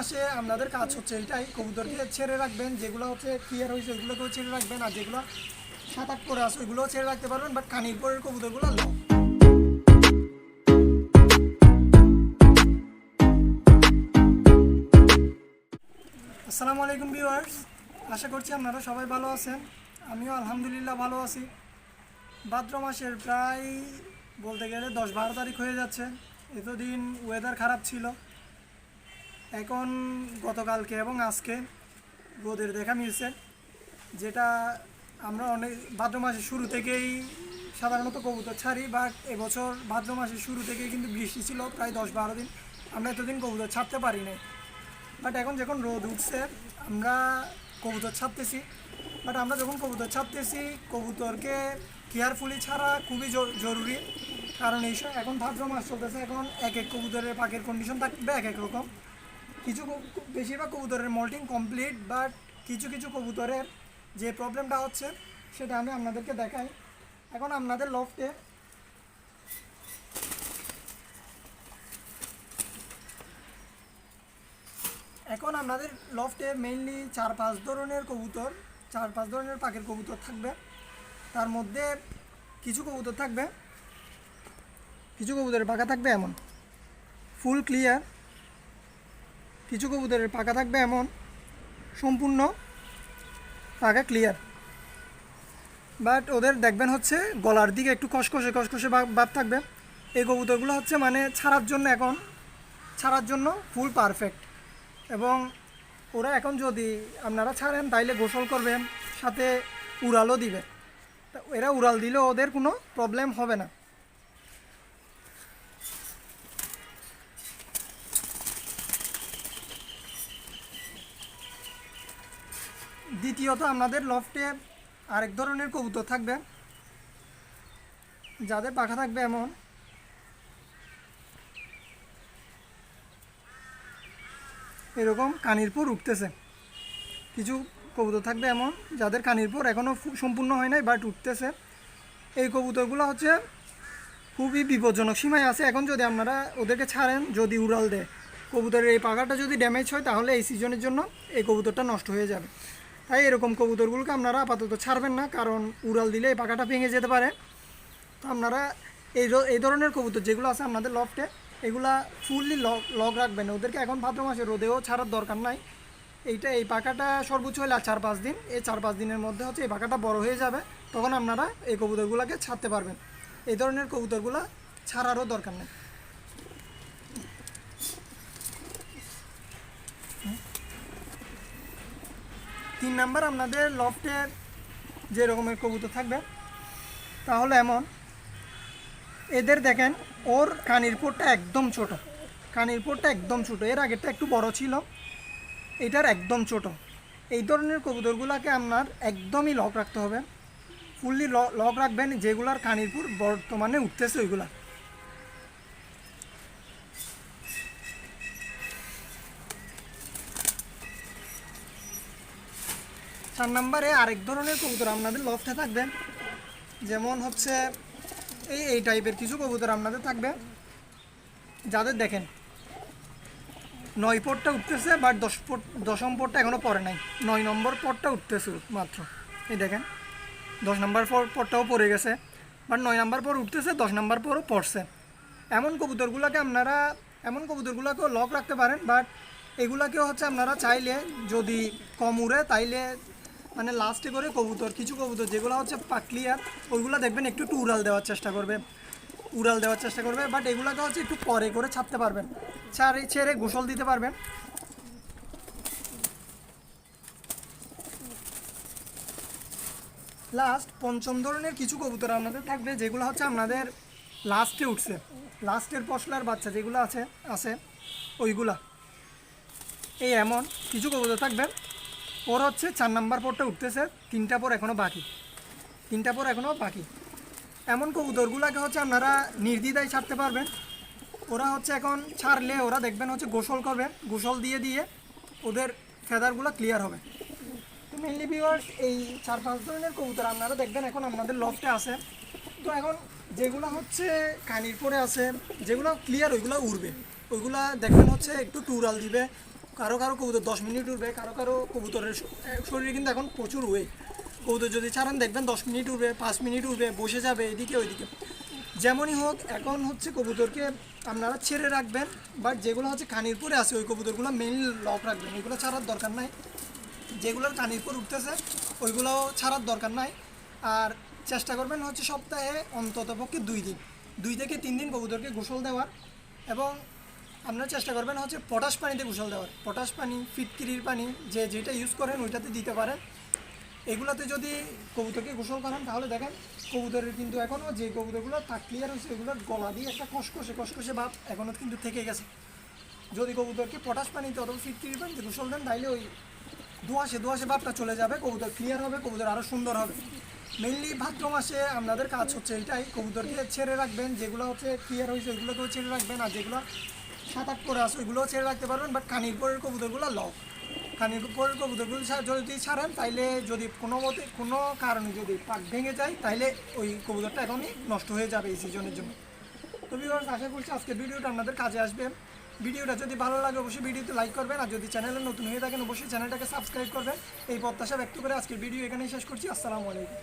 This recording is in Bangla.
মাসে আপনাদের কাজ হচ্ছে এটাই। কবুতরকে ছেড়ে রাখবেন, যেগুলো হচ্ছে ক্লিয়ার হয়েছে ওইগুলোকেও ছেড়ে রাখবেন, আর যেগুলো সাত আট করে আছে ওইগুলোও ছেড়ে রাখতে পারবেন বাট কানির পরের কবুতরগুলো আসসালামু আলাইকুম ভিউয়ার্স আশা করছি আপনারা সবাই ভালো আছেন। আমিও আলহামদুলিল্লাহ ভালো আছি। ভাদ্র মাসের প্রায় বলতে গেলে দশ বারো তারিখ হয়ে যাচ্ছে। এতদিন ওয়েদার খারাপ ছিল। এখন গতকালকে এবং আজকে রোদের দেখা মিলছে, যেটা আমরা অনেক ভাদ্র মাসের শুরু থেকেই সাধারণত কবুতর ছাড়ি বাট এবছর ভাদ্র মাসের শুরু থেকেই কিন্তু বৃষ্টি ছিল প্রায় দশ বারো দিন। আমরা এতদিন কবুতর ছাড়তে পারি নাই বাট এখন যখন রোদ উঠছে, আমরা কবুতর ছাড়তেছি। বাট আমরা যখন কবুতর ছাড়তেছি, কবুতরকে কেয়ারফুলি ছাড়া খুবই জরুরি। কারণ এই এখন ভাদ্র মাস চলতেছে, এখন এক এক কবুতরের পাখির কন্ডিশন থাকবে এক এক রকম। কিছু বেশিরভাগ কবুতরের মল্টিং কমপ্লিট বাট কিছু কিছু কবুতরের যে প্রবলেমটা হচ্ছে, সেটা আমি আপনাদেরকে দেখাই। এখন আপনাদের লফটে এখন আপনাদের লফটে মেইনলি চার পাঁচ ধরনের কবুতর চার পাঁচ ধরনের পাখির কবুতর থাকবে। তার মধ্যে কিছু কবুতর থাকবে, কিছু কবুতরের পাখা থাকবে এমন। ফুল ক্লিয়ার কিছু কবুতরের পাখা থাকবে এমন, সম্পূর্ণ পাখা ক্লিয়ার বাট ওদের দেখবেন হচ্ছে গলার দিকে একটু কসকসে ভাব- ভাব থাকবে। এই কবুতরগুলো হচ্ছে মানে ছাড়ার জন্য এখন, ছাড়ার জন্য ফুল পারফেক্ট এবং ওরা এখন যদি আপনারা ছাড়েন, তাইলে গোসল করবেন, সাথে উড়ালও দিবে। এরা উড়াল দিলেও ওদের কোনো প্রবলেম হবে না। দ্বিতীয়ত আপনাদের লফটে আরেক ধরনের কবুতর থাকবে। যাদের পাখা থাকবে এমন। এরকম কানিরপুর উঠতেছে। কিছু কবুতর থাকবে এমন, যাদের কানিরপুর এখনও সম্পূর্ণ হয় নাই বাট উঠতেছে। এই কবুতরগুলো হচ্ছে খুবই বিপজ্জনক সীমায় আছে। এখন যদি আপনারা ওদেরকে ছাড়েন, যদি উড়াল দেয়, কবুতরের এই পাখাটা যদি ড্যামেজ হয়, তাহলে এই সিজনের জন্য এই কবুতরটা নষ্ট হয়ে যাবে। তাই এরকম কবুতরগুলোকে আপনারা আপাতত ছাড়বেন না, কারণ উড়াল দিলে এই পাখাটা ভেঙে যেতে পারে। তো আপনারা এই এই ধরনের কবুতর যেগুলো আছে আপনাদের লফটে, এগুলা ফুললি লক লক রাখবেন ওদেরকে এখন ভাদ্র মাসে রোদেও ছাড়ার দরকার নাই। এইটা, এই পাখাটা সর্বোচ্চ হলে আর চার পাঁচ দিন। এই চার পাঁচ দিনের মধ্যে হচ্ছে এই পাখাটা বড় হয়ে যাবে, তখন আপনারা এই কবুতরগুলোকে ছাড়তে পারবেন। এই ধরনের কবুতরগুলো ছাড়ারও দরকার নেই। তিন নাম্বার আপনাদের লফটে যে রকমের কবুতর থাকবে, তাহলে এমন। এদের দেখেন, ওর কানির পোটটা একদম ছোট। কানির পোটটা একদম ছোট। এর আগেরটা একটু বড় ছিল। এটার একদম ছোট। এই ধরনের কবুতরগুলোকে আপনার একদমই লক রাখতে হবে। ফুললি লক রাখবেন যেগুলার কানিরপুর বর্তমানে উঠতেছে ওইগুলা। চার নাম্বারে আরেক ধরনের কবুতর আপনাদের লফটে থাকবে। যেমন হচ্ছে এই এই টাইপের কিছু কবুতর আপনাদের থাকবে। যাদের দেখেন, নয় পটটা উঠতেছে, বাট দশ পট, দশম পটটা এখনও পড়ে নাই। নয় নম্বর পটটা উঠতেছে মাত্র। এই দেখেন, দশ নম্বর পটটাও পড়ে গেছে, বাট নয় নম্বর পর উঠতেছে, দশ নম্বর পরও পড়ছে। এমন কবুতরগুলোকে আপনারা, এমন কবুতরগুলোকেও লক রাখতে পারেন, বাট এগুলাকেও হচ্ছে আপনারা চাইলে যদি কম উড়ে, তাইলে মানে লাস্টে করে কবুতর, কিছু কবুতর, যেগুলো হচ্ছে পাকলিয়ার ওইগুলো দেখবেন একটু একটু উড়াল দেওয়ার চেষ্টা করবে। উড়াল দেওয়ার চেষ্টা করবে বাট এগুলোকে হচ্ছে একটু পরে করে ছাড়তে পারবেন। ছাড়ে, ছেড়ে গোসল দিতে পারবেন। লাস্ট পঞ্চম ধরনের কিছু কবুতর আপনাদের থাকবে, যেগুলো হচ্ছে আপনাদের লাস্টে উঠছে। লাস্টের পশলার বাচ্চা যেগুলো আছে আছে, ওইগুলা। এই এমন কিছু কবুতর থাকবে। ওর হচ্ছে চার নাম্বার পরটা উঠতেছে, তিনটা পর এখনও বাকি। তিনটা পর এখনও বাকি। এমন কবুতরগুলোকে হচ্ছে আপনারা নির্দ্বিধায় ছাড়তে পারবেন। ওরা হচ্ছে এখন ছাড়লে ওরা দেখবেন হচ্ছে গোসল করবে, গোসল দিয়ে দিয়ে ওদের ফেদারগুলো ক্লিয়ার হবে। তো মেনলি ভিউয়ার্স এই চার পাঁচ ধরনের কবুতর আপনারা দেখবেন এখন আপনাদের লফটে আছে। তো এখন যেগুলো হচ্ছে কানির পরে আছে, যেগুলো ক্লিয়ার ওইগুলো উড়বে। ওইগুলা দেখবেন হচ্ছে একটু টুরাল দিবে কারও কারও কবুতর দশ মিনিট উঠবে কারও কারও কবুতরের শরীরে কিন্তু এখন প্রচুর ওয়েট। কবুতর যদি ছাড়ান দেখবেন দশ মিনিট উঠবে পাঁচ মিনিট উঠবে বসে যাবে, এদিকে ওইদিকে। যেমনই হোক, এখন হচ্ছে কবুতরকে আপনারা ছেড়ে রাখবেন বাট যেগুলো হচ্ছে কানির আছে, ওই কবুতরগুলো মেইন লক রাখবেন। ওইগুলো ছাড়ার দরকার নাই। যেগুলোর কানির উঠতেছে, ওইগুলো ছাড়ার দরকার নাই। আর চেষ্টা করবেন হচ্ছে সপ্তাহে অন্তত পক্ষে দুই দিন। দুই থেকে তিন দিন কবুতরকে গোসল দেওয়ার এবং আপনারা চেষ্টা করবেন হচ্ছে পটাশ পানিতে গোসল দেওয়ার। পটাশ পানি, ফিটকিরির পানি, যে যেটা ইউজ করেন ওইটাতে দিতে পারেন। এগুলোতে যদি কবুতরকে গোসল করেন, তাহলে দেখেন কবুতরের কিন্তু এখনও যে কবুতরগুলো তাক ক্লিয়ার হয়েছে ওইগুলোর গলা দিয়ে একটা কষকষে কষকষে ভাব এখনও কিন্তু থেকে গেছে। যদি কবুতরকে পটাশ পানিতে অথবা ফিটকিরির পানিতে গোসল দেন তাহলে ওই দোয়াশে দোয়াশে ভাবটা চলে যাবে, কবুতর ক্লিয়ার হবে, কবুতর আরও সুন্দর হবে। মেনলি ভাদ্র মাসে আপনাদের কাজ হচ্ছে এটাই, কবুতরকে ছেড়ে রাখবেন, যেগুলো হচ্ছে ক্লিয়ার হয়েছে, ওইগুলোকেও ছেড়ে রাখবেন, আর যেগুলো সাত আট করে আছে ওইগুলোও ছেড়ে রাখতে পারবেন বাট কানির পরের কবুতরগুলো লক। কানির পরের কবুতরগুলো যদি ছাড়েন, তাইলে যদি কোনো মতে কোনো কারণে যদি পাক ভেঙে যায়, তাইলে ওই কবুতরটা এখনই নষ্ট হয়ে যাবে এই সিজনের জন্য। তো ভিউয়ার্স আশা করছি আজকের ভিডিওটা আপনাদের কাজে আসবে। ভিডিওটা যদি ভালো লাগে, অবশ্যই ভিডিওতে লাইক করবেন, আর যদি চ্যানেলে নতুন হয়ে থাকেন, অবশ্যই চ্যানেলটাকে সাবস্ক্রাইব করবেন। এই প্রত্যাশা ব্যক্ত করে আজকের ভিডিও এখানেই শেষ করছি। আসসালামু আলাইকুম।